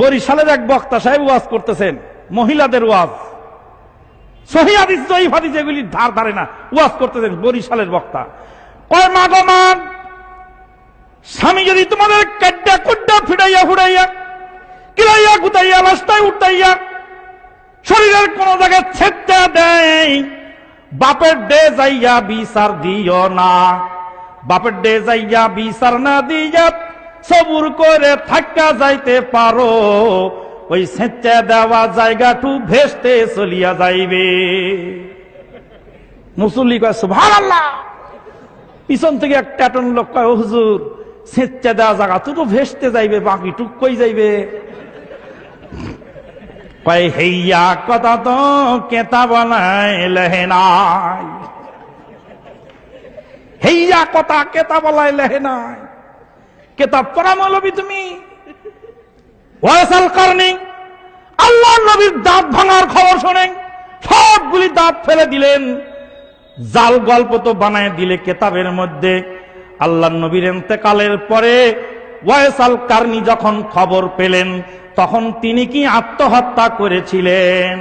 বরিশালের এক বক্তা সাহেব ওয়াজ করতেছেন, মহিলাদের ওয়াজ। সহি হাদিস, জয়ীফ হাদিস ধার ধারে না, ওয়াজ করতেছেন বরিশালের বক্তা। কয়, মা গো স্বামী যদি তোমাদের কাড্ডা কুড্ডা ফিরাইয়া ফুড়াইয়া কিলাইয়া গুতাইয়া, রাস্তায় উঠাইয়া, শরীরের কোন জায়গায় ছেদটা দেয়, বাপের ডে যাইয়া বিচার দিও না, বাপের ডে যাইয়া বিচার না দিয়া সবুর করে থাকা যাইতে পারো। ওই সেচা দেওয়া জায়গাটু ভেস্তে চলিয়া যাইবে। মুসল্লি কয় সুভার আল্লাহ পিছন থেকে এক ট্যাটন লোক কয় হুজুর, সেচা দেওয়া জায়গা তো ভেস্তে যাইবে, বাকি টুক কই যাইবে। কয়, হেইয়া কথা তো কেতা বলাই হেইয়া কথা কেতা বলাই লেহেনাই কেতাব পড়া মৌলবি তুমি? ওয়াসাল আল্লাহ নবীর দাঁত ভাঙার খবর শোনেন সবগুলি দাঁত ফেলে দিলেন। জাল গল্প তো বানায় দিলে কেতাবের মধ্যে। আল্লাহ নবীর এতেকালের পরে ওয়াইসাল কারনি যখন খবর পেলেন, তখন তিনি কি আত্মহত্যা করেছিলেন?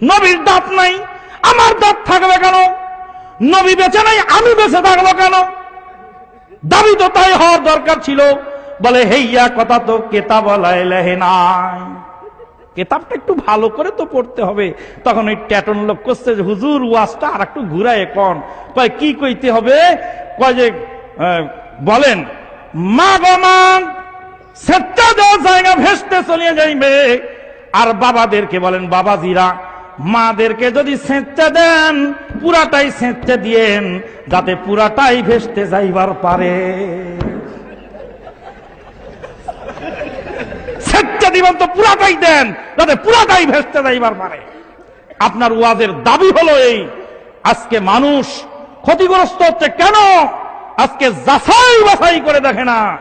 নবীর দাঁত নাই, আমার দাঁত থাকবে কেন? নবী বেঁচে নাই, আমি বেঁচে থাকব কেন? দাবি তো তাই হওয়ার দরকার ছিল। বলে হেইয়া কথা তো কেতাব নাই। কেতাবটা একটু ভালো করে তো পড়তে হবে। তখন ওই ট্যাটন লোক করছে যে, হুজুর ওয়াজটা আর একটু ঘুরায় কন কয় কি কইতে হবে? কয় যে বলেন মা গো মা সেটা দেওয়া জায়গা ভেসতে চলিয়ে যাইবে। আর বাবাদেরকে বলেন বাবাজিরা মাদেরকে যদি সেঁচতে দেন, পুরাটাই সেঁচতে দিয়েন, যাতে পুরাটাই ভেসতে যাইবার পারে। সেটটা দিবেন তো পুরাটাই দেন, যাতে পুরাটাই ভেসতে যাইবার পারে। আপনার ওয়াজের দাবি হলো এই, আজকে মানুষ ক্ষতিগ্রস্ত হচ্ছে কেন? আজকে যাচাই বাছাই করে দেখে না।